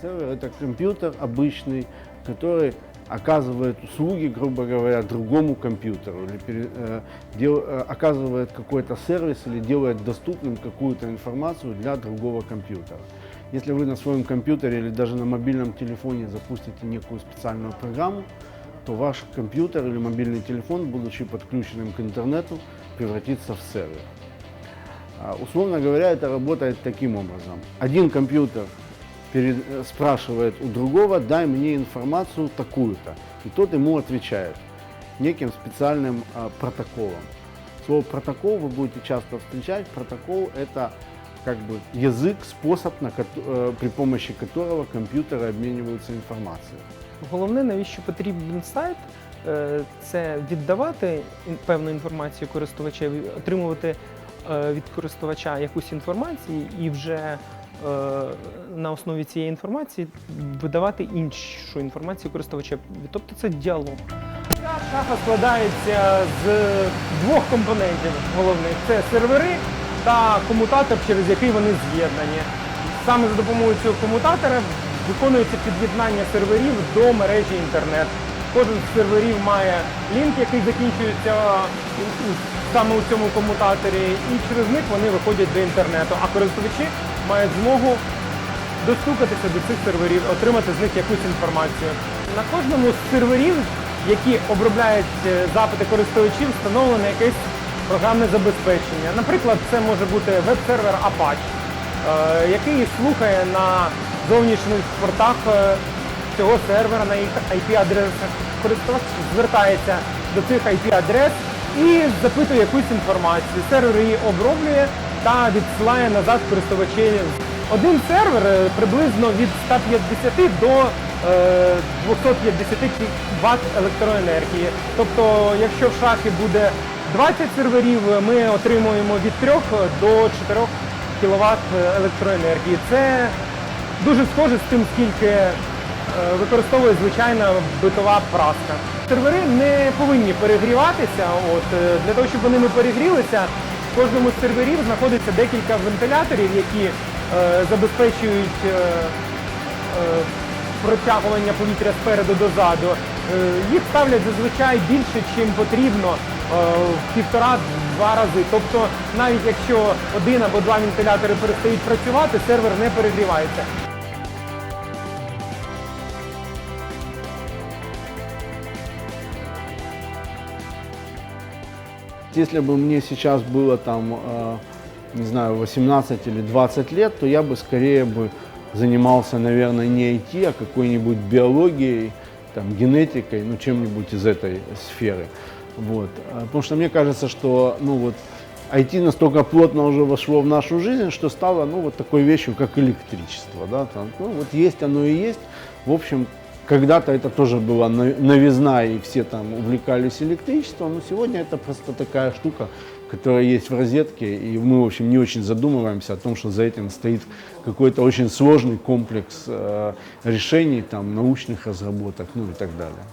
Сервер – это компьютер обычный, который оказывает услуги, грубо говоря, другому компьютеру, или э, дел- э, оказывает какой-то сервис или делает доступным какую-то информацию для другого компьютера. Если вы на своем компьютере или даже на мобильном телефоне запустите некую специальную программу, то ваш компьютер или мобильный телефон, будучи подключенным к интернету, превратится в сервер. А, Условно говоря, это работает таким образом. Один компьютер перед- э, спрашивает у другого, дай мне информацию такую-то. И тот ему отвечает неким специальным а, протоколом. Слово протокол вы будете часто встречать. Протокол это как бы язык, способ, на кото- э, при помощи которого компьютеры обмениваются информацией. Головне, навіщо потрібен сайт, е, це віддавати ін- певну інформацію користувачеві, отримувати е, від користувача якусь інформацію і вже е, на основі цієї інформації видавати іншу інформацію користувачеві. Тобто це діалог. Ця шафа складається з двох компонентів головних: це сервери та комутатор, через який вони з'єднані. Саме за допомогою цього комутатора виконується під'єднання серверів до мережі інтернет. Кожен з серверів має лінк, який закінчується саме у цьому комутаторі, і через них вони виходять до інтернету. А користувачі мають змогу достукатися до цих серверів, отримати з них якусь інформацію. На кожному з серверів, які обробляють е, запити користувачів, встановлене якесь програмне забезпечення. Наприклад, це може бути веб-сервер Apache, е, який слухає на зовнішніх портах е, цього сервера на їх IP-адресах. Користувач звертається до цих IP-адрес і запитує якусь інформацію. Сервер її оброблює та відсилає назад користувачеві. Один сервер е, приблизно від 150 до е, 250 Вт електроенергії. Тобто, якщо в шахі буде 20 серверів, ми отримуємо від 3 до 4 кВт електроенергії. Це дуже схоже з тим, скільки е, використовує звичайна битова праска. Сервери не повинні перегріватися. От, е, для того, щоб вони не перегрілися, в кожному з серверів знаходиться декілька вентиляторів, які е, забезпечують е, е, протягування повітря спереду до заду. Е, Їх ставлять зазвичай більше, чим потрібно, в півтора-два рази. Тобто, навіть якщо один або два вентилятори перестають працювати, сервер не перегрівається. Если бы мне сейчас было там, э, не знаю, 18 или 20 лет, то я бы скорее бы занимался, наверное, не IT, а какой-нибудь биологией, там, генетикой, ну, чем-нибудь из этой сферы. Вот. А, Потому что мне кажется, что, ну, вот, IT настолько плотно уже вошло в нашу жизнь, что стало, ну, вот такой вещью, как электричество, да, там, ну, вот есть оно и есть. В общем, когда-то это тоже была но- новизна, и все там увлекались электричеством, но сегодня это просто такая штука, которая есть в розетке, и мы, в общем, не очень задумываемся о том, что за этим стоит какой-то очень сложный комплекс э, решений, там, научных разработок, ну и так далее.